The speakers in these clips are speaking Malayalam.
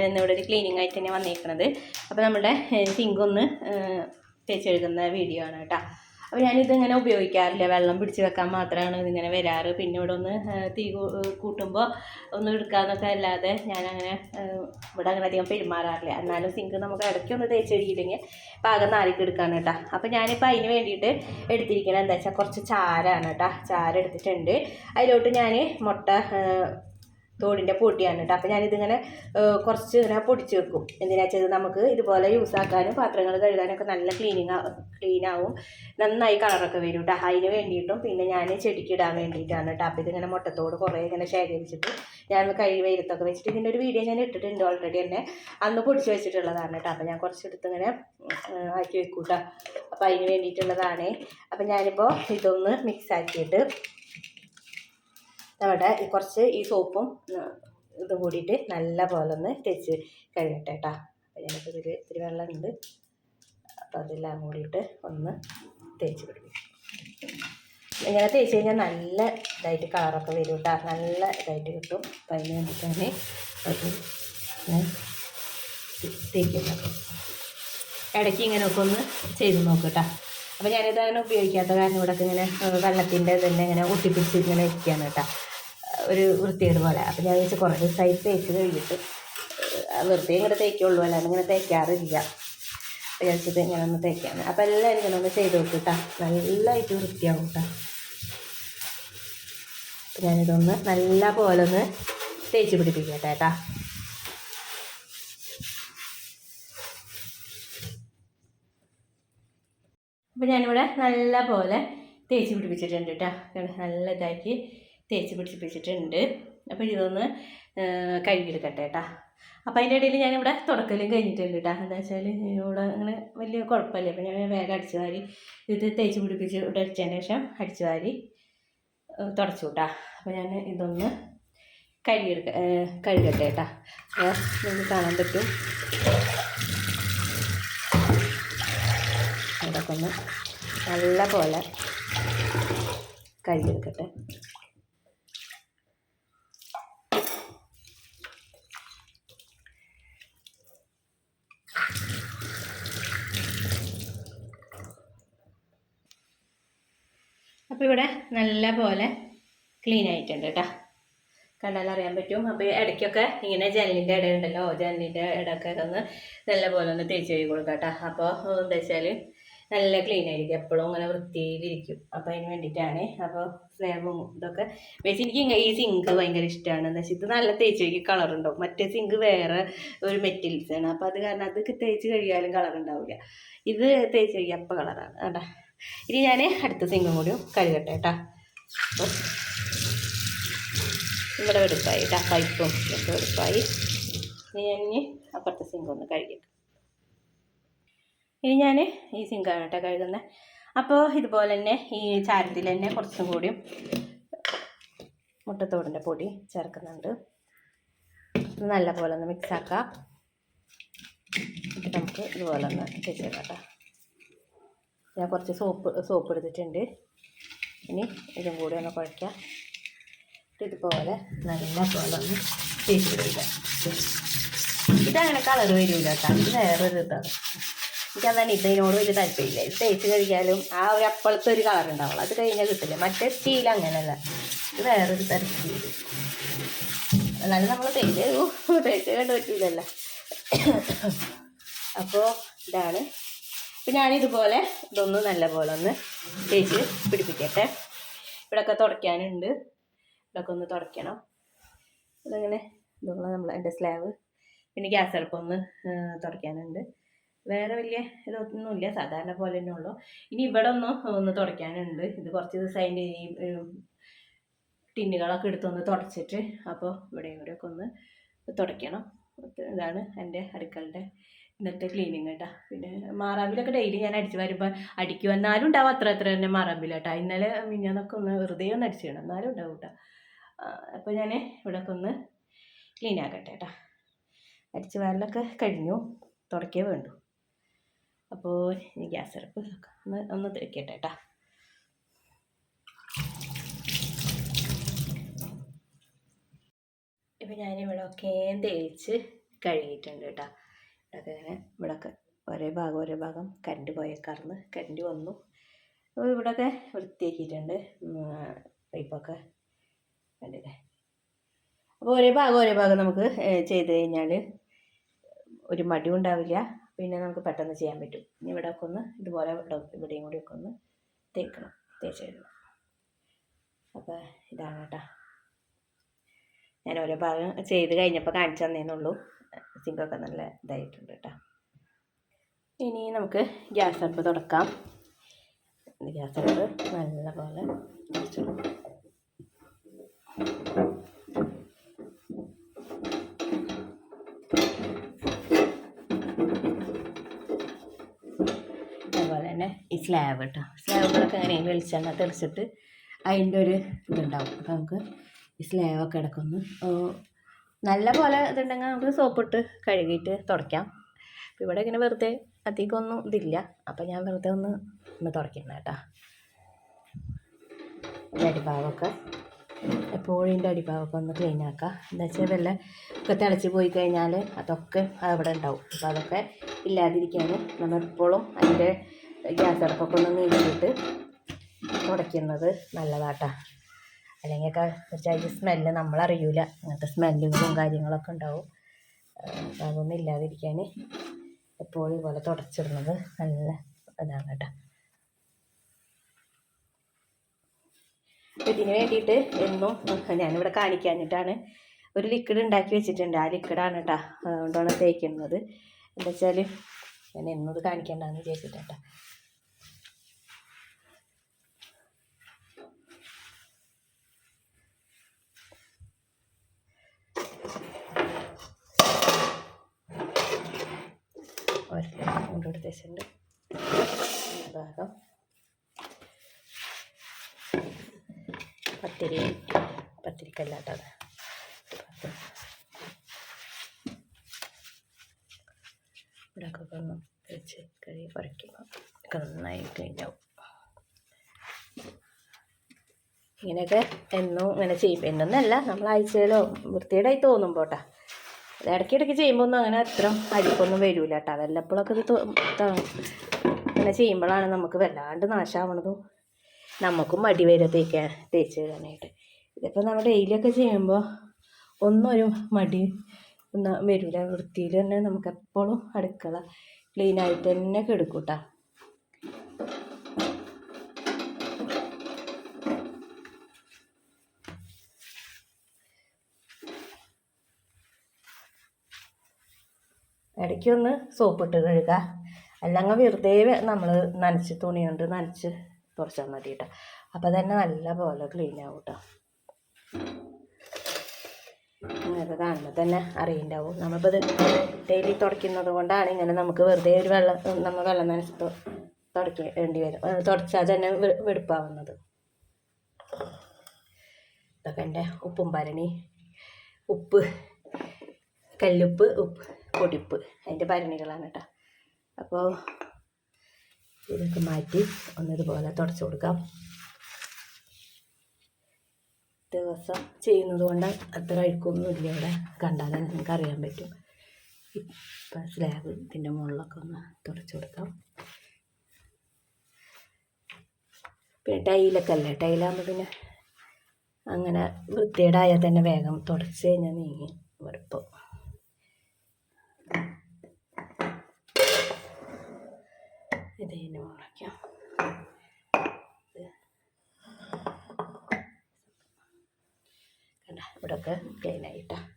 ഞാൻ ഇന്ന് ഇവിടെ ഒരു ക്ലീനിങ് ആയിട്ട് തന്നെ വന്നിരിക്കുന്നത് അപ്പോൾ നമ്മുടെ സിങ്ക് ഒന്ന് തേച്ചെഴുകുന്ന വീഡിയോ ആണ് കേട്ടോ. അപ്പോൾ ഞാനിത് ഇങ്ങനെ ഉപയോഗിക്കാറില്ല. വെള്ളം പിടിച്ച് വെക്കാൻ മാത്രമാണ് ഇതിങ്ങനെ വരാറ്. പിന്നെ ഇവിടെ ഒന്ന് തീ കൂട്ടുമ്പോൾ ഒന്ന് എടുക്കാന്നൊക്കെ അല്ലാതെ ഞാനങ്ങനെ ഇവിടെ അങ്ങനെ അധികം പെരുമാറാറില്ല. എന്നാലും സിങ്ക് നമുക്ക് ഇടയ്ക്ക് ഒന്ന് തേച്ചെഴുകിയില്ലെങ്കിൽ പാകം നാരിക്ക് എടുക്കാണ് കേട്ടോ. അപ്പോൾ ഞാനിപ്പോൾ അതിന് വേണ്ടിയിട്ട് എടുത്തിരിക്കണത് എന്താ വെച്ചാൽ കുറച്ച് ചാരാണ് കേട്ടോ. ചാര എടുത്തിട്ടുണ്ട്. അതിലോട്ട് ഞാൻ മുട്ട തോടിന്റെ പൊടിയാണ് കേട്ടോ. അപ്പോൾ ഞാനിതിങ്ങനെ കുറച്ച് ഇങ്ങനെ പൊടിച്ച് വെക്കും. എന്തിനാ വെച്ചാൽ നമുക്ക് ഇതുപോലെ യൂസ് ആക്കാനും പാത്രങ്ങൾ കഴുകാനൊക്കെ നല്ല ക്ലീനിങ് ക്ലീൻ ആവും. നന്നായി കളറൊക്കെ വരും കേട്ടോ. അതിന് വേണ്ടിയിട്ടും പിന്നെ ഞാൻ ചെടിക്ക് ഇടാൻ വേണ്ടിയിട്ടാണ് കേട്ടോ. അപ്പോൾ ഇതിങ്ങനെ മുട്ടത്തോട് കുറേ ഇങ്ങനെ ശേഖരിച്ചിട്ട് ഞാൻ കൈ വെയിലത്തൊക്കെ വെച്ചിട്ട് ഇതിന്റെ ഒരു വീഡിയോ ഞാൻ ഇട്ടിട്ടുണ്ട് ഓൾറെഡി തന്നെ. അന്ന് പൊടിച്ച് വെച്ചിട്ടുള്ളതാണ് കേട്ടോ. അപ്പോൾ ഞാൻ കുറച്ചെടുത്ത് ഇങ്ങനെ ആക്കി വെക്കൂട്ടോ കേട്ടോ. അപ്പോൾ അതിന് വേണ്ടിയിട്ടുള്ളതാണ്. അപ്പോൾ ഞാനിപ്പോൾ ഇതൊന്ന് മിക്സ് ആക്കിയിട്ട് നമ്മുടെ കുറച്ച് ഈ സോപ്പും ഇതും കൂടിയിട്ട് നല്ല പോലെ ഒന്ന് തേച്ച് കഴുകട്ടെ കേട്ടോ അപ്പോൾ ഞാനിപ്പോൾ ഇതിൽ ഇത്തിരി വെള്ളമുണ്ട്. അപ്പോൾ അതെല്ലാം കൂടിയിട്ട് ഒന്ന് തേച്ച് പിടിപ്പിക്കും. ഇങ്ങനെ തേച്ച് കഴിഞ്ഞാൽ നല്ല ഇതായിട്ട് കളറൊക്കെ വരും കേട്ടോ നല്ല ഇതായിട്ട് കിട്ടും. അപ്പം അതിന് വേണ്ടിയിട്ടാണ് അത് തേക്കുന്നത് ഇടയ്ക്ക് ഇങ്ങനെയൊക്കെ ഒന്ന് ചെയ്ത് നോക്കുക കേട്ടോ അപ്പോൾ ഞാനിത് അങ്ങനെ ഉപയോഗിക്കാത്ത കാരണം ഇവിടെ ഇങ്ങനെ വെള്ളത്തിന്റെ ഇതന്നെ ഇങ്ങനെ ഒട്ടിപ്പിടിച്ച് ഇങ്ങനെ ഇരിക്കുകയാണ് കേട്ടോ ഒരു വൃത്തികേട് പോലെ. അപ്പം ഞാൻ വെച്ചാൽ കുറേ ദിവസമായി തേച്ച് കഴിഞ്ഞിട്ട് വെറുതെ ഇങ്ങനെ തേക്കുള്ളൂ. അല്ലാതെ ഇങ്ങനെ തേക്കാറില്ല. അപ്പം ഞാൻ വെച്ചത് ഇങ്ങനെ ഒന്ന് തേക്കാണ് അപ്പം എല്ലാവരും ഇങ്ങനെ ഒന്ന് ചെയ്ത് നോക്കും കേട്ടോ നല്ലതായിട്ട് വൃത്തിയാവും കേട്ടോ അപ്പം ഞാനിതൊന്ന് നല്ല പോലെ ഒന്ന് തേച്ച് പിടിപ്പിക്കട്ടെ കേട്ടോ അപ്പം ഞാനിവിടെ നല്ല പോലെ തേച്ച് പിടിപ്പിച്ചിട്ടുണ്ട് കേട്ടോ? നല്ല ഇതാക്കി. തേച്ച് പിടിപ്പിച്ചിട്ടുണ്ട്. അപ്പോൾ ഇതൊന്ന് കഴുകിയെടുക്കട്ടെ കേട്ടോ അപ്പോൾ അതിന്റെ ഇടയിൽ ഞാനിവിടെ തുടക്കലും കഴിഞ്ഞിട്ടുണ്ട് കേട്ടോ എന്താ വെച്ചാൽ ഇവിടെ അങ്ങനെ വലിയ കുഴപ്പമില്ല. അപ്പോൾ ഞാൻ വേഗം അടിച്ചു വാരി ഇത് തേച്ച് പിടിപ്പിച്ച് ഇവിടെ അടിച്ചതിന് ശേഷം അടിച്ചു വാരി തുടച്ചു കേട്ടോ അപ്പോൾ ഞാൻ ഇതൊന്ന് കഴുകിയെടുക്ക കഴുകട്ടെ കേട്ടോ അപ്പോൾ നിങ്ങൾക്ക് കാണാൻ പറ്റും. അതൊക്കെ ഒന്ന് നല്ല പോലെ കഴുകിയെടുക്കട്ടെ അപ്പോൾ ഇവിടെ നല്ല പോലെ ക്ലീൻ ആയിട്ടുണ്ട് കേട്ടോ കണ്ടാൽ അറിയാൻ പറ്റും അപ്പോൾ ഇടയ്ക്കൊക്കെ ഇങ്ങനെ ജനലിന്റെ ഇട ഉണ്ടല്ലോ ജനലിന്റെ ഇടയ്ക്കൊക്കെ ഒന്ന് നല്ല പോലെ ഒന്ന് തേച്ച് കഴുകി കൊടുക്കാം കേട്ടോ അപ്പോൾ എന്താ വെച്ചാൽ നല്ല ക്ലീൻ ആയിരിക്കും. എപ്പോഴും ഇങ്ങനെ വൃത്തിയിലിരിക്കും അപ്പോൾ അതിന് വേണ്ടിയിട്ടാണ്. അപ്പോൾ സ്ലാബും ഇതൊക്കെ വെച്ചാൽ എനിക്ക് ഈ സിങ്ക് ഭയങ്കര ഇഷ്ടമാണ് എന്താ വെച്ചാൽ ഇത് നല്ല തേച്ച് കഴുകി കളറുണ്ടാവും മറ്റേ സിങ്ക് വേറെ ഒരു മെറ്റീരിയൽസ് ആണ്. അപ്പോൾ അത് കാരണം അത് തേച്ച് കഴുകിയാലും കളർ ഉണ്ടാവില്ല ഇത് തേച്ച് കഴുകി അപ്പോൾ കളറാണ് കേട്ടോ ഇനി ഞാൻ അടുത്ത സിങ്കും കൂടി കഴുകട്ടെ കേട്ടോ. ഇവിടെ വെടുപ്പായി കേട്ടോ പൈപ്പും ഒക്കെ വെടുപ്പായി ഇനി ഞാൻ ഇനി അപ്പുറത്തെ സിങ്ക് ഒന്ന് കഴുകിയിട്ട്. ഇനി ഞാൻ ഈ സിങ്കാണ് കേട്ടോ കഴുകുന്നത് അപ്പോൾ ഇതുപോലെ തന്നെ ഈ ചാരത്തിൽ തന്നെ കുറച്ചും കൂടിയും മുട്ടത്തോടിന്റെ പൊടി ചേർക്കുന്നുണ്ട്. ഇത് നല്ല പോലെ ഒന്ന് മിക്സാക്കാം എന്നിട്ട് നമുക്ക് ഇതുപോലെ ഒന്ന് കേട്ടോ. ഞാൻ കുറച്ച് സോപ്പ് സോപ്പ് എടുത്തിട്ടുണ്ട്. ഇനി ഇതും കൂടി ഒന്ന് കുഴയ്ക്കാം. ഇതുപോലെ നല്ല പോലെ ഒന്ന് തേച്ച് വിടുക ഇതങ്ങനെ കളർ വരില്ല കേട്ടോ. ഇത് വേറൊരു ഇതാണ്. എനിക്കതാണ് ഇതിനോട് വലിയ താല്പര്യമില്ല. ഇത് തേച്ച് കഴിക്കാലും ആ ഒരു അപ്പോഴത്തെ ഒരു കളർ ഉണ്ടാവുള്ളൂ. അത് കഴിഞ്ഞാൽ കിട്ടില്ല. മറ്റേ സ്റ്റീൽ അങ്ങനെയല്ല. ഇത് വേറൊരു തരം സ്റ്റീൽ എന്നാലും നമ്മൾ തേച്ച് തേച്ച് കണ്ടു പറ്റില്ലല്ലോ അപ്പോൾ ഇതാണ് ഞാനിതുപോലെ ഇതൊന്ന് നല്ല പോലെ ഒന്ന് തേച്ച് പിടിപ്പിക്കട്ടെ. ഇവിടെയൊക്കെ തുടയ്ക്കാനുണ്ട്. ഇവിടെയൊക്കെ ഒന്ന് തുടയ്ക്കണം. ഇതങ്ങനെ ഇതുള്ള നമ്മൾ എന്റെ സ്ലാബ്. പിന്നെ ഗ്യാസ് അടുപ്പൊന്ന് തുടയ്ക്കാനുണ്ട്. വേറെ വലിയ ഇതൊന്നുമില്ല സാധാരണ പോലെ തന്നെ ഉള്ളൂ. ഇനി ഇവിടെ ഒന്ന് ഒന്ന് തുടയ്ക്കാനുണ്ട്. ഇത് കുറച്ച് ദിവസം അതിന്റെ ഈ ടിന്നുകളൊക്കെ എടുത്തൊന്ന് തുടച്ചിട്ട് അപ്പോൾ ഇവിടെ ഇവിടെയൊക്കെ ഒന്ന് തുടയ്ക്കണം. ഇതാണ് എന്റെ അടുക്കളുടെ ഇന്നത്തെ ക്ലീനിങ് കേട്ടോ പിന്നെ മാറാമ്പിലൊക്കെ ഡെയിലി ഞാൻ അടിച്ച് വരുമ്പോൾ അടിക്കും വന്നാലും ഉണ്ടാവും അത്ര അത്ര തന്നെ മാറാമ്പിൽ കേട്ടോ ഇന്നലെ മിഞ്ഞാന്നൊക്കെ ഒന്ന് വെറുതെ ഒന്ന് അടിച്ചു വേണം എന്നാലും ഉണ്ടാവും കേട്ടോ അപ്പോൾ ഞാൻ ഇവിടെയൊക്കെ ഒന്ന് ക്ലീൻ ആക്കട്ടെ കേട്ടോ അടിച്ച് വരലൊക്കെ കഴിഞ്ഞു. തുടക്കേ വേണ്ടു. അപ്പോൾ ഇനി ഗ്യാസ് അടുപ്പ് ഒന്ന് ഒന്ന് തിരിക്കട്ടെ കേട്ടോ ഇപ്പം ഞാനിവിടെ ഒക്കെ തേച്ച് കഴുകിയിട്ടുണ്ട് കേട്ടോ ഇവിടെയൊക്കെ ഇവിടൊക്കെ ഒരേ ഭാഗം ഒരേ ഭാഗം. കറണ്ട് പോയേക്കാർന്ന് കണ്ട് വന്നു. അപ്പോൾ ഇവിടെയൊക്കെ വൃത്തിയാക്കിയിട്ടുണ്ട്. പൈപ്പൊക്കെ കണ്ടില്ലേ? അപ്പോൾ ഒരേ ഭാഗം ഒരേ ഭാഗം നമുക്ക് ചെയ്ത് കഴിഞ്ഞാൽ ഒരു മടിയും ഉണ്ടാവില്ല. പിന്നെ നമുക്ക് പെട്ടെന്ന് ചെയ്യാൻ പറ്റും. ഇനി ഇവിടെ ഒക്കെ ഒന്ന് ഇതുപോലെ ഇവിടെ ഇവിടെയും കൂടി ഒക്കെ ഒന്ന് തേക്കണം തേച്ചിടണം അപ്പോൾ ഇതാണ് കേട്ടോ. ഞാൻ ഓരോ ഭാഗം ചെയ്ത് കഴിഞ്ഞപ്പോൾ കാണിച്ചു തന്നേന്നുള്ളൂ. സിങ്കൊക്കെ നല്ല ഇതായിട്ടുണ്ട് കേട്ടോ. ഇനി നമുക്ക് ഗ്യാസ് അടുപ്പ് തുടക്കാം. ഗ്യാസ് അടുപ്പ് നല്ല പോലെ തുടച്ചിടും അതുപോലെ തന്നെ ഈ സ്ലാബ് കേട്ടോ. സ്ലാബുകളൊക്കെ അങ്ങനെ വെളിച്ചെണ്ണ തെളിച്ചിട്ട് അതിന്റെ ഒരു ഇതുണ്ടാവും. അപ്പം നമുക്ക് ഈ സ്ലാബൊക്കെ ഇടക്കൊന്ന് നല്ല പോലെ ഇതുണ്ടെങ്കിൽ നമുക്ക് സോപ്പിട്ട് കഴുകിയിട്ട് തുടയ്ക്കാം. അപ്പോൾ ഇവിടെ ഇങ്ങനെ വെറുതെ അധികമൊന്നും ഇതില്ല. അപ്പോൾ ഞാൻ വെറുതെ ഒന്ന് ഒന്ന് തുടയ്ക്കുന്നത് കേട്ടോ. അടിഭാഗമൊക്കെ എപ്പോഴും ഇതിന്റെ അടിഭാഗമൊക്കെ ഒന്ന് ക്ലീൻ ആക്കുക എന്താ വെച്ചാൽ വെള്ളം ഒക്കെ തിളച്ച് പോയി കഴിഞ്ഞാൽ അതൊക്കെ അവിടെ ഉണ്ടാവും. അപ്പോൾ അതൊക്കെ ഇല്ലാതിരിക്കാൻ നമ്മൾ എപ്പോഴും അതിന്റെ ഗ്യാസ് അടുപ്പൊക്കെ ഒന്ന് നീക്കിയിട്ട് തുടയ്ക്കുന്നത് നല്ലതാട്ടാ. അല്ലെങ്കിൽ ഒക്കെ അതിന്റെ സ്മെല്ല് നമ്മളറിയൂല. അങ്ങനത്തെ സ്മെല്ലുകളും കാര്യങ്ങളൊക്കെ ഉണ്ടാവും. അതൊന്നും ഇല്ലാതിരിക്കാൻ എപ്പോഴും ഇതുപോലെ തുടച്ചിടുന്നത് നല്ല ഇതാണ് കേട്ടോ. അപ്പോൾ ഇതിന് വേണ്ടിയിട്ട് എന്നും ഞാനിവിടെ കാണിക്കാഞ്ഞിട്ടാണ് ഒരു ലിക്വിഡ് ഉണ്ടാക്കി വെച്ചിട്ടുണ്ട്. ആ ലിക്വിഡാണ് കേട്ടോ അതുകൊണ്ടാണ് തേക്കുന്നത്. എന്താ വെച്ചാൽ ഞാൻ എന്നും ഇത് കാണിക്കേണ്ടെന്ന് വിചാരിച്ചിട്ടാ ഒരു കൊണ്ടുകൊടുത്ത് ഭാഗം പത്തിരി പത്തിരിക്കല്ലാട്ടത് ഇവിടെയൊക്കെ ഒന്ന് വെച്ച് കഴുകി പറിക്കുമ്പോൾ ഒക്കെ നന്നായി ക്ലീൻ ആവും. ഇങ്ങനെയൊക്കെ എന്നും ഇങ്ങനെ ചെയ്യും. എന്നൊന്നല്ല നമ്മൾ ആഴ്ചയിലോ വൃത്തിയുടെയായി തോന്നുമ്പോൾ കേട്ടോ ഇടയ്ക്കിടയ്ക്ക് ചെയ്യുമ്പോൾ ഒന്നും അങ്ങനെ അത്ര അരിപ്പൊന്നും വരില്ല കേട്ടോ വല്ലപ്പോഴൊക്കെ ഇത് അങ്ങനെ ചെയ്യുമ്പോഴാണ് നമുക്ക് വല്ലാണ്ട് നാശമാവണതും നമുക്കും മടി വരും തേക്കാൻ തേച്ച് തരാനായിട്ട് ഇതിപ്പോൾ നമ്മൾ ഡെയിലിയൊക്കെ ചെയ്യുമ്പോൾ ഒന്നും ഒരു മടി ഒന്നും വരില്ല വൃത്തിയിൽ തന്നെ നമുക്ക് എപ്പോഴും അടുക്കള ക്ലീനായിട്ട് തന്നെ കിടക്കും കേട്ടോ ഇടയ്ക്കൊന്ന് സോപ്പിട്ട് കഴുകുക അല്ലെങ്കിൽ വെറുതെ നമ്മൾ നനച്ച് തുണി കൊണ്ട് നനച്ച് തുറച്ചാൽ മതി കേട്ടോ അപ്പോൾ തന്നെ നല്ല പോലെ ക്ലീൻ ആവും കേട്ടോ നിങ്ങൾക്ക് കാണുമ്പോൾ തന്നെ അറിയുണ്ടാവും. നമ്മളിപ്പോൾ ഇത് ഡെയിലി തുടയ്ക്കുന്നത് കൊണ്ടാണ് ഇങ്ങനെ നമുക്ക് വെറുതെ ഒരു വെള്ളം നമ്മൾ വെള്ളം നനച്ച് തുടക്കേണ്ടി വരും. തുടച്ചാൽ തന്നെ വെടുപ്പാവുന്നത്. ഇതൊക്കെ എന്റെ ഉപ്പും ഭരണി ഉപ്പ് കല്ലുപ്പ് ഉപ്പ്. പൊടിപ്പ്. അതിന്റെ ഭരണികളാണ് കേട്ടോ. അപ്പോൾ ഇതൊക്കെ മാറ്റി ഒന്നിതുപോലെ തുടച്ചു കൊടുക്കാം. ദിവസം ചെയ്യുന്നത് കൊണ്ട് അത്ര അഴുക്കൊന്നുമില്ല ഇവിടെ. കണ്ടാൽ നിങ്ങൾക്ക് അറിയാൻ പറ്റും. ഇപ്പം സ്ലാബ് ഇതിന്റെ മുകളിലൊക്കെ ഒന്ന് തുടച്ചു കൊടുക്കാം. പിന്നെ ടൈലൊക്കെ അല്ലേ? ടൈലാകുമ്പോൾ പിന്നെ അങ്ങനെ വൃത്തികേടായാൽ തന്നെ വേഗം തുടച്ച് കഴിഞ്ഞാൽ നീങ്ങി. വെറുപ്പം തന്നെ മുളയ്ക്കാം കണ്ട ക്ലീൻ ആയിട്ടാ.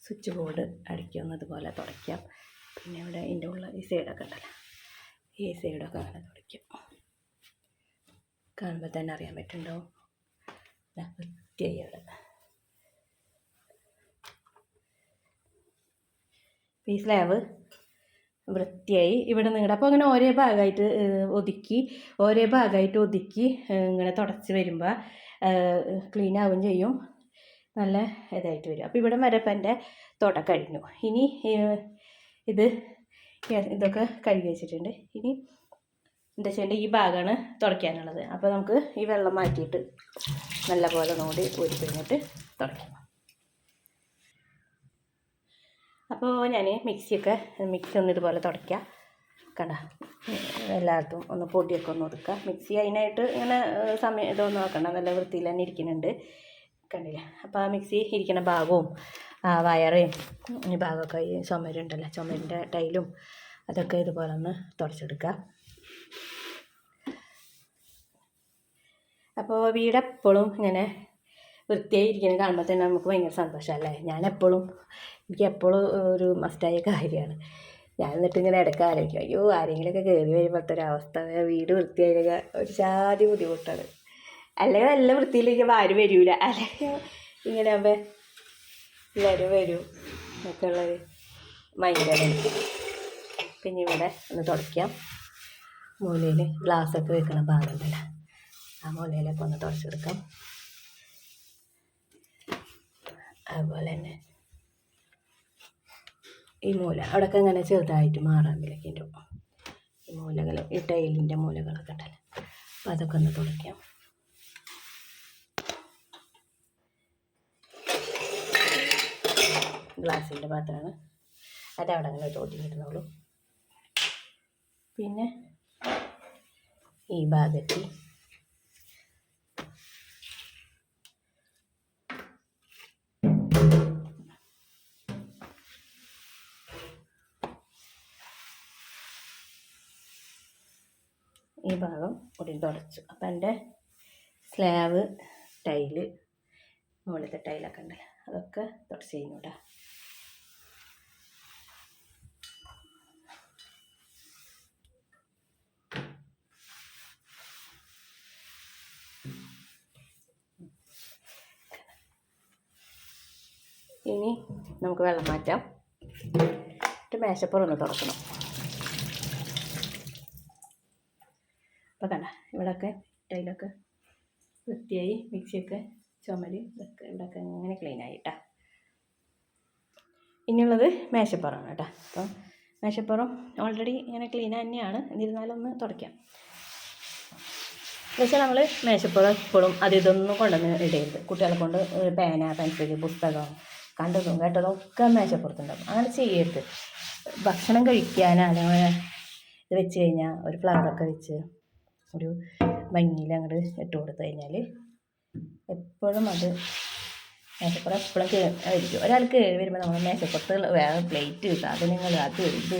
സ്വിച്ച് ബോർഡ് അടിക്കുന്നത് പോലെ തുടയ്ക്കാം. പിന്നെ ഇവിടെ ഇതിന്റെ ഉള്ള ഈ സൈഡൊക്കെ ഉണ്ടല്ലോ. ഈ സൈഡൊക്കെ അങ്ങനെ തുടയ്ക്കാം. കാണുമ്പോൾ തന്നെ അറിയാൻ പറ്റുന്നുണ്ടാവും വൃത്തിയായി അവിടെ ഈ സ്ലാബ് വൃത്തിയായി ഇവിടെ നിങ്ങളുടെ അപ്പോൾ അങ്ങനെ ഒരേ ഭാഗമായിട്ട് ഒതുക്കി ഒരേ ഭാഗമായിട്ട് ഒതുക്കി ഇങ്ങനെ തുടച്ച് വരുമ്പോൾ ക്ലീൻ ആവുകയും ചെയ്യും. നല്ല ഇതായിട്ട് വരും. അപ്പോൾ ഇവിടെ വരെ ഇപ്പം എന്റെ തുട കഴിഞ്ഞു. ഇനി ഇത് ഇതൊക്കെ കഴുകി വെച്ചിട്ടുണ്ട്. ഇനി എന്താ വെച്ചാൽ ഈ ഭാഗമാണ് തുടയ്ക്കാനുള്ളത്. അപ്പോൾ നമുക്ക് ഈ വെള്ളം മാറ്റിയിട്ട് നല്ല പോലെ ഒന്നുകൂടി ഊരി കഴിഞ്ഞിട്ട് തുടയ്ക്കാം. അപ്പോൾ ഞാൻ മിക്സിയൊക്കെ മിക്സി ഒന്ന് ഇതുപോലെ തുടയ്ക്കാം. കണ്ട? എല്ലായിടത്തും ഒന്ന് പൊടിയൊക്കെ ഒന്ന് ഒതുക്കുക. മിക്സി അതിനായിട്ട് ഇങ്ങനെ സമയം ഇതൊന്നും നോക്കണ്ട നല്ല വൃത്തിയിൽ തന്നെ ഇരിക്കുന്നുണ്ട്. കണ്ടില്ല? അപ്പോൾ ആ മിക്സി ഇരിക്കുന്ന ഭാഗവും ആ വയറേയും ഈ ഭാഗമൊക്കെ ഈ ചുമരുണ്ടല്ലോ. ചുമരിന്റെ ടൈലും അതൊക്കെ ഇതുപോലെ ഒന്ന് തുടച്ചെടുക്കുക. അപ്പോൾ വീടെപ്പോഴും ഇങ്ങനെ വൃത്തിയായി ഇരിക്കുന്നത് കാണുമ്പോൾ തന്നെ നമുക്ക് ഭയങ്കര സന്തോഷമല്ലേ ഞാൻ എപ്പോഴും എനിക്ക് എപ്പോഴും ഒരു മസ്റ്റായ കാര്യമാണ്. ഞാൻ എന്നിട്ട് ഇങ്ങനെ ഇടയ്ക്ക് ആലോചിക്കും അയ്യോ ആരെങ്കിലുമൊക്കെ കയറി വരുമ്പോഴത്തെ ഒരു അവസ്ഥ വീട് വൃത്തിയായി ഒരു ജാതി ബുദ്ധിമുട്ടാണ്. അല്ലെങ്കിൽ നല്ല വൃത്തിയിലേക്ക് ആരും വരൂല. അല്ലെങ്കിൽ ഇങ്ങനെ ആകുമ്പോൾ എല്ലാവരും വരും എന്നൊക്കെ ഉള്ളൊരു മൈൻഡാണ് പിന്നെ ഇവിടെ ഒന്ന് തുടയ്ക്കാം. മൂലയിൽ ഗ്ലാസ്സൊക്കെ വെക്കണ ഭാഗമുണ്ടല്ലോ ആ മൂലയിലൊക്കെ ഒന്ന് തുടച്ചെടുക്കാം. അതുപോലെ തന്നെ ഈ മൂല അവിടെയൊക്കെ ഇങ്ങനെ ചെറുതായിട്ട് മാറാൻ വിലക്കിന്റെ ഈ മൂലകൾ ഈ ടൈലിന്റെ മൂലകളൊക്കെ ഉണ്ടല്ലോ അപ്പം അതൊക്കെ ഒന്ന് തുടയ്ക്കാം ഗ്ലാസിന്റെ പാത്രമാണ്. അതവിടെ അങ്ങനെ തോട്ടിങ്ങിരുന്നോളൂ പിന്നെ ഈ ഭാഗത്ത്. ഈ ഭാഗം കൂടി തുടച്ചു. അപ്പം എന്റെ സ്ലാവ് ടൈൽ മുകളിലത്തെ ടൈലൊക്കെ ഉണ്ടല്ലോ. അതൊക്കെ തുടച്ച് കഴിഞ്ഞു ഇനി നമുക്ക് വെള്ളം മാറ്റാം. എന്നിട്ട് മേശപ്പുറം ഒന്ന് തുറക്കണം. അപ്പോൾ കണ്ട ഇവിടെയൊക്കെ ടൈലൊക്കെ വൃത്തിയായി മിക്സിയൊക്കെ ചുമര് ഇതൊക്കെ ഇവിടെയൊക്കെ ഇങ്ങനെ ക്ലീൻ ആയിട്ടാ. ഇനിയുള്ളത് മേശപ്പുറമാണ് കേട്ടോ. അപ്പം മേശപ്പുറം ഓൾറെഡി ഇങ്ങനെ ക്ലീൻ തന്നെയാണ്. എന്നിരുന്നാലും ഒന്ന് തുടയ്ക്കാം. പക്ഷേ നമ്മൾ മേശപ്പുറം എപ്പോഴും അത് ഇതൊന്നും കൊണ്ടുവന്ന് ഇടരുത്. കുട്ടികളെ കൊണ്ട് പേന പെൻസിൽ പുസ്തകം കണ്ടതും കേട്ടതും ഒക്കെ മേശപ്പുറത്തുണ്ടാവും അങ്ങനെ ചെയ്യരുത്. ഭക്ഷണം കഴിക്കാൻ അല്ലെങ്കിൽ ഇത് വെച്ച് കഴിഞ്ഞാൽ ഒരു ഫ്ലവറൊക്കെ വെച്ച് ഒരു ഭംഗിയിൽ അങ്ങോട്ട് ഇട്ട് കൊടുത്തു കഴിഞ്ഞാൽ എപ്പോഴും അത് മേശപ്പുറം എപ്പോഴും ആയിരിക്കും. ഒരാൾ കയറി വരുമ്പോൾ നമ്മൾ മേശപ്പുറത്ത് വേറെ പ്ലേറ്റ് സാധനങ്ങൾ അത് ഇത്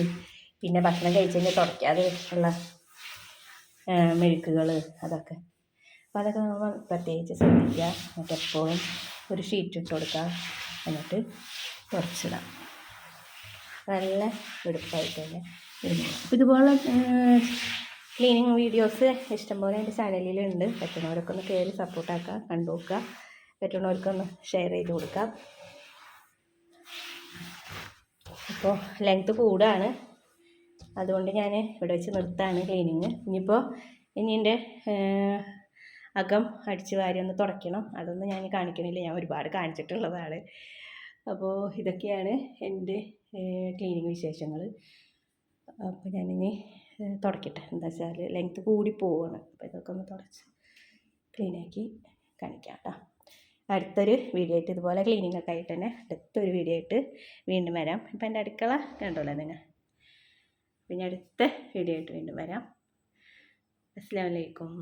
പിന്നെ ഭക്ഷണം കഴിച്ച് കഴിഞ്ഞാൽ തുടയ്ക്കാതെ ഉള്ള മെഴുക്കുകൾ അതൊക്കെ. അപ്പോൾ അതൊക്കെ നമ്മൾ പ്രത്യേകിച്ച് ശ്രദ്ധിക്കുക. എന്നിട്ട് എപ്പോഴും ഒരു ഷീറ്റ് ഇട്ട് കൊടുക്കുക. എന്നിട്ട് കുറച്ചിടാം. നല്ല വെടുപ്പായിട്ട് തന്നെ ഇരുന്നു അപ്പോൾ ഇതുപോലെ ക്ലീനിങ് വീഡിയോസ് ഇഷ്ടംപോലെ എന്റെ ചാനലിലുണ്ട്. പറ്റുന്നവരൊക്കെ ഒന്ന് കയറി സപ്പോർട്ടാക്കുക കണ്ടു നോക്കുക പറ്റുന്നവർക്കൊന്ന് ഷെയർ ചെയ്ത് കൊടുക്കാം. അപ്പോൾ ലെങ്ത്ത് കൂടാണ്. അതുകൊണ്ട് ഞാൻ ഇവിടെ വെച്ച് നിർത്താണ് ക്ലീനിങ് ഇനിയിപ്പോൾ ഇനി എന്റെ അകം അടിച്ച് വാരി ഒന്ന് തുടയ്ക്കണം. അതൊന്നും ഞാൻ കാണിക്കണില്ല. ഞാൻ ഒരുപാട് കാണിച്ചിട്ടുള്ളതാണ്. അപ്പോൾ ഇതൊക്കെയാണ് എന്റെ ക്ലീനിങ് വിശേഷങ്ങൾ അപ്പോൾ ഞാനിനി തുടക്കട്ടെ. എന്താ വെച്ചാൽ ലെങ്ത്ത് കൂടി പോവാണ്. അപ്പോൾ ഇതൊക്കെ ഒന്ന് തുടച്ച് ക്ലീനാക്കി കാണിക്കാം കേട്ടോ അടുത്തൊരു വീഡിയോ ആയിട്ട് ഇതുപോലെ ക്ലീനിങ് ഒക്കെ ആയിട്ട് തന്നെ അടുത്തൊരു വീഡിയോ ആയിട്ട് വീണ്ടും വരാം. ഇപ്പം എന്റെ അടുക്കള കണ്ടോളാം നിങ്ങൾ. പിന്നെ അടുത്ത വീഡിയോ ആയിട്ട് വീണ്ടും വരാം. അസ്സാം വലൈക്കും